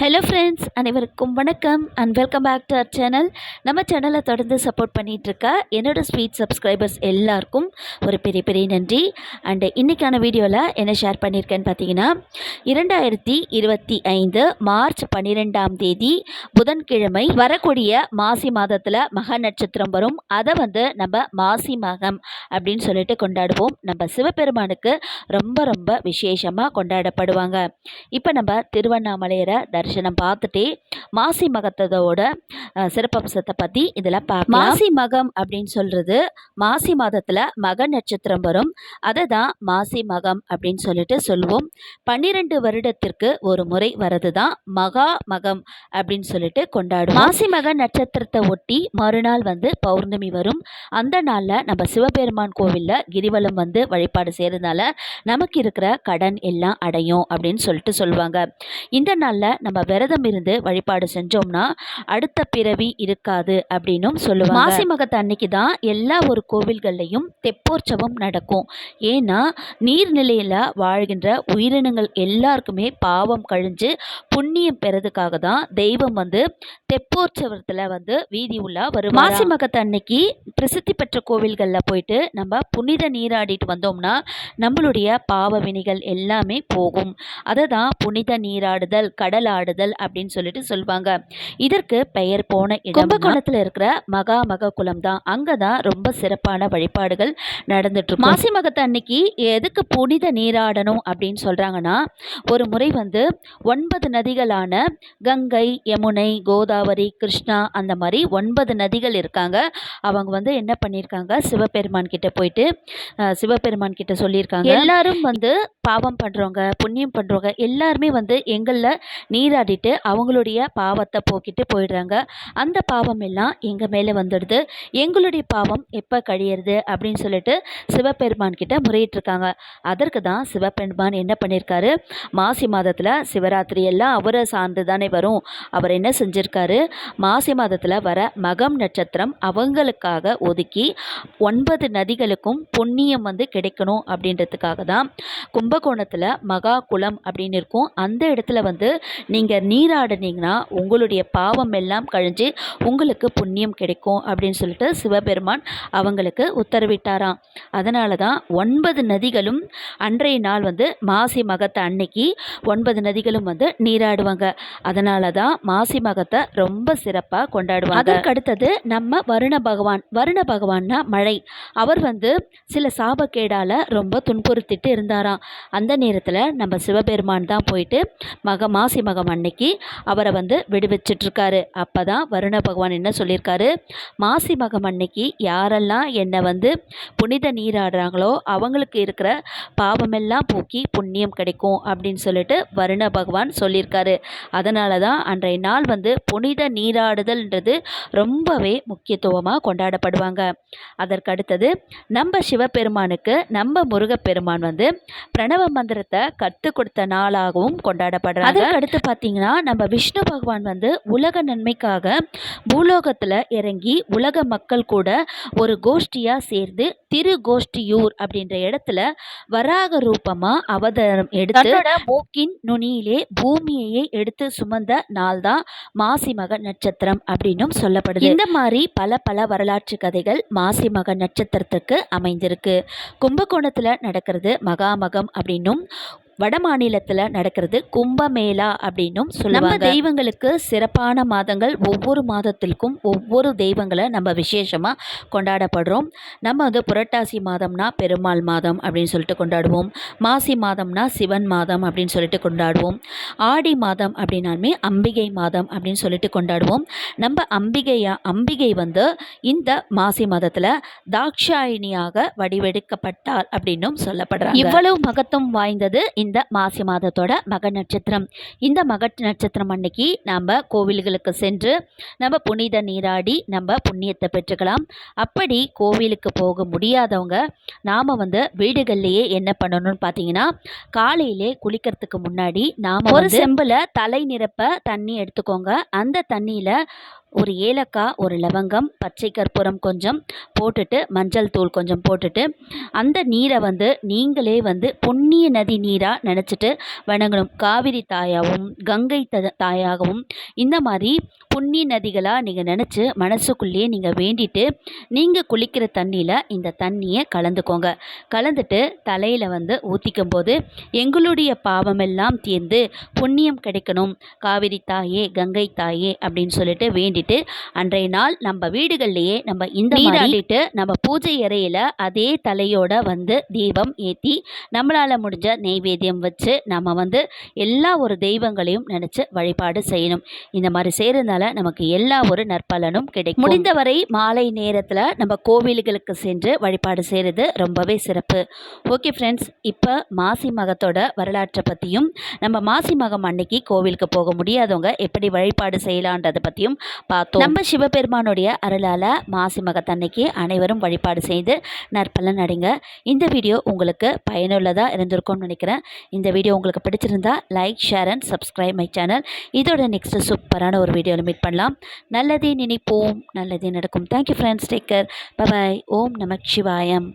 Hello friends அனைவருக்கும் வணக்கம் and welcome back to our channel நம்ம சேனலை தொடர்ந்து சப்போர்ட் பண்ணிகிட்ருக்க என்னோடய ஸ்வீட் சப்ஸ்கிரைபர்ஸ் எல்லாருக்கும் ஒரு பெரிய பெரிய நன்றி. அண்டு இன்றைக்கான வீடியோவில் என்ன ஷேர் பண்ணியிருக்கேன்னு பார்த்தீங்கன்னா இரண்டாயிரத்தி இருபத்தி ஐந்து மார்ச் பன்னிரெண்டாம் தேதி புதன்கிழமை வரக்கூடிய மாசி மாதத்தில் மக நட்சத்திரம் வரும். அதை வந்து நம்ம மாசி மகம் அப்படின்னு சொல்லிட்டு கொண்டாடுவோம். நம்ம சிவபெருமானுக்கு ரொம்ப ரொம்ப விசேஷமாக கொண்டாடப்படுவாங்க. இப்போ நம்ம திருவண்ணாமலையரை தரிசனம் பார்த்துட்டே மாசி மகத்ததோட சிறப்பம்சத்தை பற்றி இதில் பார்க்கலாம். மாசி மகம் அப்படின்னு சொல்கிறது மாசி மாதத்தில் மக நட்சத்திரம் வரும். அதை தான் மாசி மகம் அப்படின்னு சொல்லிட்டு சொல்லுவோம். பன்னிரெண்டு வருடத்திற்கு ஒரு முறை வர்றது தான் மகா மகம் அப்படின்னு சொல்லிட்டு கொண்டாடுவோம். மாசி மக நட்சத்திரத்தை ஒட்டி மறுநாள் வந்து பௌர்ணமி வரும். அந்த நாளில் நம்ம சிவபெருமான் கோவிலில் கிரிவலம் வந்து வழிபாடு செய்கிறதுனால நமக்கு இருக்கிற கடன் எல்லாம் அடையும் அப்படின்னு சொல்லிட்டு சொல்லுவாங்க. இந்த நாளில் நம்ம விரதம் இருந்து வழிபாடு செஞ்சோம்னா அடுத்த பிறவி இருக்காது அப்படின்னும் சொல்லுவாங்க. மாசி மகத்து அன்னைக்கு தான் எல்லா ஒரு கோவில்கள்லையும் தெப்போற்சவம் நடக்கும். ஏன்னா நீர்நிலையில் வாழ்கின்ற உயிரினங்கள் எல்லாருக்குமே பாவம் கழிஞ்சு புண்ணியம் பெறதுக்காக தான் தெய்வம் வந்து தெப்போற்சவத்தில் வந்து வீதி உலா வரும் மாசி மகத்து அன்னைக்கு பிரசித்தி பெற்ற கோவில்களில் போயிட்டு நம்ம புனித நீராடிட்டு வந்தோம்னா நம்மளுடைய பாவ வினைகள் எல்லாமே போகும். அதை தான் புனித நீராடுதல் கடலாடுதல் அப்படின்னு சொல்லிட்டு சொல்லுவாங்க இதற்கு பெயர் போன இடம் கும்பகோணத்தில் இருக்கிற மகா மக குளம் தான் அங்கே தான் ரொம்ப சிறப்பான வழிபாடுகள் நடந்துட்டு மாசி மகத்து அன்னைக்கு எதுக்கு புனித நீராடணும் அப்படின்னு சொல்கிறாங்கன்னா ஒரு முறை வந்து ஒன்பது நதிகளான கங்கை யமுனை கோதாவரி கிருஷ்ணா அந்த மாதிரி ஒன்பது நதிகள் இருக்காங்க. அவங்க வந்து என்ன பண்ணியிருக்காங்க? சிவபெருமான் கிட்ட போயிட்டு சிவபெருமான் கிட்ட சொல்லியிருக்காங்க. எல்லாரும் வந்து பாவம் பண்ணுறவங்க புண்ணியம் பண்ணுறவங்க எல்லாருமே வந்து எங்களில் நீராடிட்டு அவங்களுடைய பாவத்தை போக்கிட்டு போயிடுறாங்க. அந்த பாவம் எல்லாம் எங்கள் மேலே வந்துடுது. எங்களுடைய பாவம் எப்போ கழியிறது அப்படின்னு சொல்லிட்டு சிவபெருமான் கிட்ட முறையிட்டிருக்காங்க. அதற்கு தான் சிவபெருமான் என்ன பண்ணியிருக்காரு? மாசி மாதத்தில் சிவராத்திரி எல்லாம் அவரை சார்ந்து தானே வரும். அவர் என்ன செஞ்சிருக்காரு? மாசி மாதத்தில் வர மகம் நட்சத்திரம் அவங்களுக்காக ஒதுக்கி ஒன்பது நதிகளுக்கும் புண்ணியம் வந்து கிடைக்கணும் அப்படின்றதுக்காக தான் கும்பகோணத்தில் மகா குளம் அப்படின்னு இருக்கும். அந்த இடத்துல வந்து நீங்கள் நீங்கள் நீராடினீங்கன்னா உங்களுடைய பாவம் எல்லாம் கழிஞ்சு உங்களுக்கு புண்ணியம் கிடைக்கும் அப்படின்னு சொல்லிட்டு சிவபெருமான் அவங்களுக்கு உத்தரவிட்டாராம். அதனால தான் ஒன்பது நதிகளும் அன்றைய நாள் வந்து மாசி மகத்தை அன்னைக்கு ஒன்பது நதிகளும் வந்து நீராடுவாங்க. அதனால தான் மாசி மகத்தை ரொம்ப சிறப்பாக கொண்டாடுவாங்க. அதற்கு அடுத்தது நம்ம வருண பகவான். வருண பகவான்னா மழை. அவர் வந்து சில சாபக்கேடால் ரொம்ப துன்புறுத்திட்டு இருந்தாராம். அந்த நேரத்தில் நம்ம சிவபெருமான் தான் போயிட்டு மக மாசி மகம் அன்னைக்கு அவரை வந்து விடுவிச்சிட்ருக்காரு அப்போ தான் வருண பகவான் என்ன சொல்லியிருக்காரு? மாசி மகம் அன்னைக்கு யாரெல்லாம் என்னை வந்து புனித நீராடுறாங்களோ அவங்களுக்கு இருக்கிற பாவமெல்லாம் போக்கி புண்ணியம் கிடைக்கும் அப்படின்னு சொல்லிட்டு வருண பகவான் சொல்லியிருக்காரு. அதனால தான் அன்றைய நாள் வந்து புனித நீராடுதல்ன்றது ரொம்பவே முக்கியத்துவமாக கொண்டாடப்படுவாங்க. அதற்கு அடுத்தது நம்ம சிவபெருமானுக்கு நம்ம முருகப்பெருமான் வந்து பிரணவ மந்திரத்தை கற்றுக் கொடுத்த நாளாகவும் கொண்டாடப்படுறாங்க. அடுத்து அடுத்து பார்த்தீங்கன்னா நம்ம விஷ்ணு பகவான் வந்து உலக நன்மைக்காக பூலோகத்தில் இறங்கி உலக மக்கள் கூட ஒரு கோஷ்டியாக சேர்ந்து திரு கோஷ்டியூர் அப்படின்ற இடத்துல வராக ரூபமாக அவதாரம் எடுத்து மூக்கின் நுனியிலே பூமியையே எடுத்து சுமந்த நாள் தான் மாசி மக நட்சத்திரம் அப்படின்னும் சொல்லப்படுது. இந்த மாதிரி பல பல வரலாற்று கதைகள் மாசி மக நட்சத்திரத்துக்கு அமைந்திருக்கு. கும்பகோணத்தில் நடக்கிறது மகாமகம் அப்படின்னும் வட மாநிலத்தில் நடக்கிறது கும்பமேளா அப்படின்னும் சொல்லுவாங்க. நம்ம தெய்வங்களுக்கு சிறப்பான மாதங்கள் ஒவ்வொரு மாதத்திற்கும் ஒவ்வொரு தெய்வங்களை நம்ம விசேஷமாக கொண்டாடப்படுறோம். நம்ம வந்து புரட்டாசி மாதம்னா பெருமாள் மாதம் அப்படின்னு சொல்லிட்டு கொண்டாடுவோம். மாசி மாதம்னா சிவன் மாதம் அப்படின்னு சொல்லிட்டு கொண்டாடுவோம். ஆடி மாதம் அப்படின்னாலுமே அம்பிகை மாதம் அப்படின்னு சொல்லிட்டு கொண்டாடுவோம். நம்ம அம்பிகையா அம்பிகை வந்து இந்த மாசி மாதத்தில் தாக்ஷாயினியாக வடிவெடுக்கப்பட்டாள் அப்படின்னும் சொல்லப்படுறாங்க. இவ்வளவு மகத்துவம் வாய்ந்தது இந்த மாசி மாதத்தோட மக நட்சத்திரம். இந்த மக நட்சத்திரம் அன்னைக்கு நம்ம கோவில்களுக்கு சென்று நம்ம புனித நீராடி நம்ம புண்ணியத்தை பெற்றுக்கலாம். அப்படி கோவிலுக்கு போக முடியாதவங்க நாம் வந்து வீடுகள்லேயே என்ன பண்ணணும்னு பார்த்தீங்கன்னா காலையிலே குளிக்கிறதுக்கு முன்னாடி நாம் ஒரு செம்பில் தலை நிரப்ப தண்ணி எடுத்துக்கோங்க. அந்த தண்ணியில் ஒரு ஏலக்காய் ஒரு லவங்கம் பச்சை கற்பூரம் கொஞ்சம் போட்டுட்டு மஞ்சள் தூள் கொஞ்சம் போட்டுட்டு அந்த நீரை வந்து நீங்களே வந்து புண்ணிய நதி நீராக நினச்சிட்டு வணங்கணும். காவிரி தாயாகவும் கங்கை த தாயாகவும் இந்த மாதிரி புண்ணிய நதிகளாக நீங்கள் நினச்சி மனசுக்குள்ளேயே நீங்கள் வேண்டிட்டு நீங்கள் குளிக்கிற தண்ணியில் இந்த தண்ணியை கலந்துக்கோங்க. கலந்துட்டு தலையில் வந்து ஊற்றிக்கும் போது எங்களுடைய பாவமெல்லாம் தீர்ந்து புண்ணியம் கிடைக்கணும். காவிரி தாயே கங்கை தாயே அப்படின்னு சொல்லிட்டு வேண்டிட்டு அன்றைய நாள் நம்ம வீடுகள்லையே நம்ம இந்த நீராடிட்டு நம்ம பூஜை அறையில் அதே தலையோட வந்து தீபம் ஏற்றி நம்மளால் முடிஞ்ச நெய்வேத்தியம் வச்சு நம்ம வந்து எல்லா ஒரு தெய்வங்களையும் நினச்சி வழிபாடு செய்யணும். இந்த மாதிரி செய்கிறதுனால நமக்கு எல்லா ஒரு நற்பலனும் கிடைக்கும். முடிந்தவரை மாலை நேரத்தில் நம்ம கோவில்களுக்கு சென்று வழிபாடு செய்கிறது ரொம்பவே சிறப்பு. ஓகே ஃப்ரெண்ட்ஸ் இப்போ மாசி மகத்தோட வரலாற்றை பற்றியும் நம்ம மாசி மகம் அன்னைக்கு கோவிலுக்கு போக முடியாதவங்க எப்படி வழிபாடு செய்யலான்றதை பற்றியும் பார்த்தோம். நம்ம சிவபெருமானுடைய அருளால் மாசி மகத்தன்னைக்கு அனைவரும் வழிபாடு செய்து நற்பலன் அடைங்க. இந்த வீடியோ உங்களுக்கு பயனுள்ளதாக இருந்திருக்கும்னு நினைக்கிறேன். இந்த வீடியோ உங்களுக்கு பிடிச்சிருந்தா like share and subscribe my channel இதோட நெக்ஸ்ட் சூப்பரான ஒரு வீடியோவில் சப்மிட் பண்ணலாம். நல்லதே நினைப்போம். நல்லதே நடக்கும். Thank you friends take care bye bye ஓம் நமக் சிவாயம்.